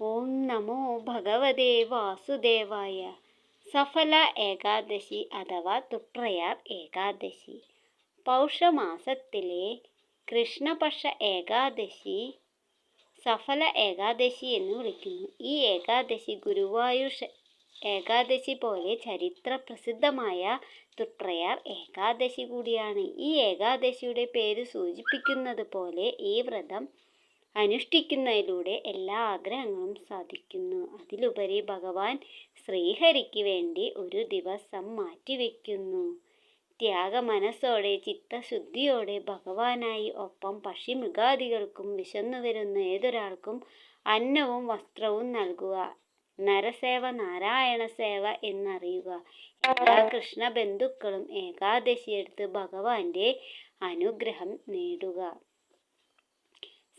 ഓം നമോ ഭഗവതേ വാസുദേവായ. സഫല ഏകാദശി അഥവാ തുപ്രയാർ ഏകാദശി. പൗഷമാസത്തിലെ കൃഷ്ണപക്ഷ ഏകാദശി സഫല ഏകാദശി എന്ന് വിളിക്കുന്നു. ഈ ഏകാദശി ഗുരുവായൂർ ഏകാദശി പോലെ ചരിത്ര പ്രസിദ്ധമായ തുപ്രയാർ ഏകാദശി കൂടിയാണ്. ഈ ഏകാദശിയുടെ പേര് സൂചിപ്പിക്കുന്നത് പോലെ ഈ വ്രതം അനുഷ്ഠിക്കുന്നതിലൂടെ എല്ലാ ആഗ്രഹങ്ങളും സാധിക്കുന്നു. അതിലുപരി ഭഗവാൻ ശ്രീഹരിക്ക് വേണ്ടി ഒരു ദിവസം മാറ്റിവെക്കുന്നു. ത്യാഗ മനസ്സോടെ ചിത്തശുദ്ധിയോടെ ഭഗവാനായി ഒപ്പം പക്ഷി മൃഗാദികൾക്കും വിശന്നു വരുന്ന ഏതൊരാൾക്കും അന്നവും വസ്ത്രവും നൽകുക. നരസേവ നാരായണ സേവ എന്നറിയുക. എല്ലാ കൃഷ്ണ ബന്ധുക്കളും ഏകാദശിയെടുത്ത് ഭഗവാന്റെ അനുഗ്രഹം നേടുക.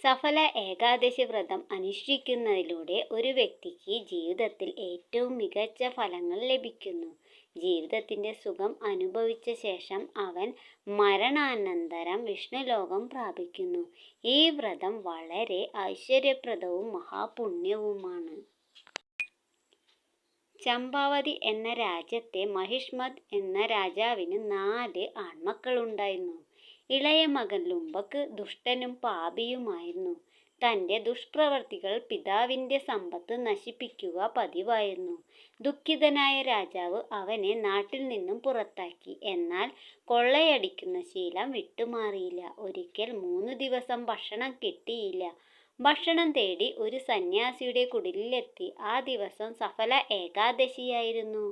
സഫല ഏകാദശി വ്രതം അനുഷ്ഠിക്കുന്നതിലൂടെ ഒരു വ്യക്തിക്ക് ജീവിതത്തിൽ ഏറ്റവും മികച്ച ഫലങ്ങൾ ലഭിക്കുന്നു. ജീവിതത്തിന്റെ സുഖം അനുഭവിച്ച ശേഷം അവൻ മരണാനന്തരം വിഷ്ണുലോകം പ്രാപിക്കുന്നു. ഈ വ്രതം വളരെ ഐശ്വര്യപ്രദവും മഹാപുണ്യവുമാണ്. ചമ്പാവതി എന്ന രാജ്യത്തെ മഹിഷ്മത് എന്ന രാജാവിന് നാല് ആൺമക്കളുണ്ടായിരുന്നു. ഇളയ മകൻ ലുംബക്ക് ദുഷ്ടനും പാപിയുമായിരുന്നു. തന്റെ ദുഷ്പ്രവർത്തികൾ പിതാവിന്റെ സമ്പത്ത് നശിപ്പിക്കുക പതിവായിരുന്നു. ദുഃഖിതനായ രാജാവ് അവനെ നാട്ടിൽ നിന്നും പുറത്താക്കി. എന്നാൽ കൊള്ളയടിക്കുന്ന ശീലം വിട്ടുമാറിയില്ല. ഒരിക്കൽ മൂന്ന് ദിവസം ഭക്ഷണം കിട്ടിയില്ല. ഭക്ഷണം തേടി ഒരു സന്യാസിയുടെ കുടിലെത്തി ആ ദിവസം സഫല ഏകാദശിയായിരുന്നു.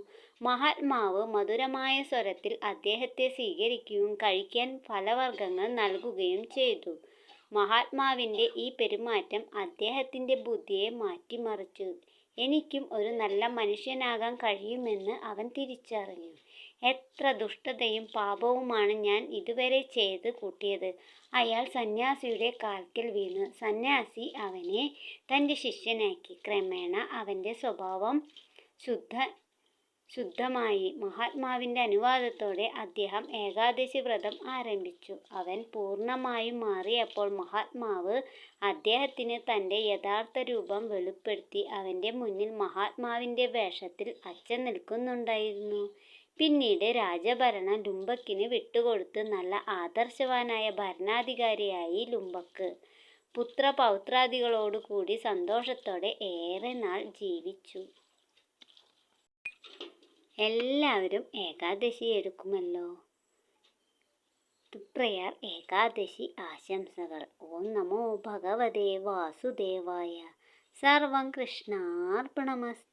മഹാത്മാവ് മധുരമായ സ്വരത്തിൽ അദ്ദേഹത്തെ സ്വീകരിക്കുകയും കഴിക്കാൻ ഫലവർഗങ്ങൾ നൽകുകയും ചെയ്തു. മഹാത്മാവിന്റെ ഈ പെരുമാറ്റം അദ്ദേഹത്തിന്റെ ബുദ്ധിയെ മാറ്റിമറിച്ചു. എനിക്കും ഒരു നല്ല മനുഷ്യനാകാൻ കഴിയുമെന്ന് അവൻ തിരിച്ചറിഞ്ഞു. എത്ര ദുഷ്ടതയും പാപവുമാണ് ഞാൻ ഇതുവരെ ചെയ്ത് കൂട്ടിയത്. അയാൾ സന്യാസിയുടെ കാൽക്കൽ വീണു. സന്യാസി അവനെ തന്റെ ശിഷ്യനാക്കി. ക്രമേണ അവന്റെ സ്വഭാവം ശുദ്ധ ശുദ്ധമായി മഹാത്മാവിന്റെ അനുവാദത്തോടെ അദ്ദേഹം ഏകാദശി വ്രതം ആരംഭിച്ചു. അവൻ പൂർണമായും മാറിയപ്പോൾ മഹാത്മാവ് അദ്ദേഹത്തിന് തന്റെ യഥാർത്ഥ രൂപം വെളിപ്പെടുത്തി അവന്റെ മുന്നിൽ മഹാത്മാവിന്റെ വേഷത്തിൽ അച്ഛൻ നിൽക്കുന്നുണ്ടായിരുന്നു. പിന്നീട് രാജഭരണം ലുംബക്കിന് വിട്ടുകൊടുത്ത് നല്ല ആദർശവാനായ ഭരണാധികാരിയായി ലുംബക്ക്. പുത്ര പൗത്രാദികളോടുകൂടി സന്തോഷത്തോടെ ഏറെ നാൾ ജീവിച്ചു. എല്ലാവരും ഏകാദശി എടുക്കുമല്ലോ. തുപ്രയാർ ഏകാദശി ആശംസകൾ. ഓം നമോ ഭഗവതേ വാസുദേവായ. സർവം കൃഷ്ണാർപ്പണമസ്തു.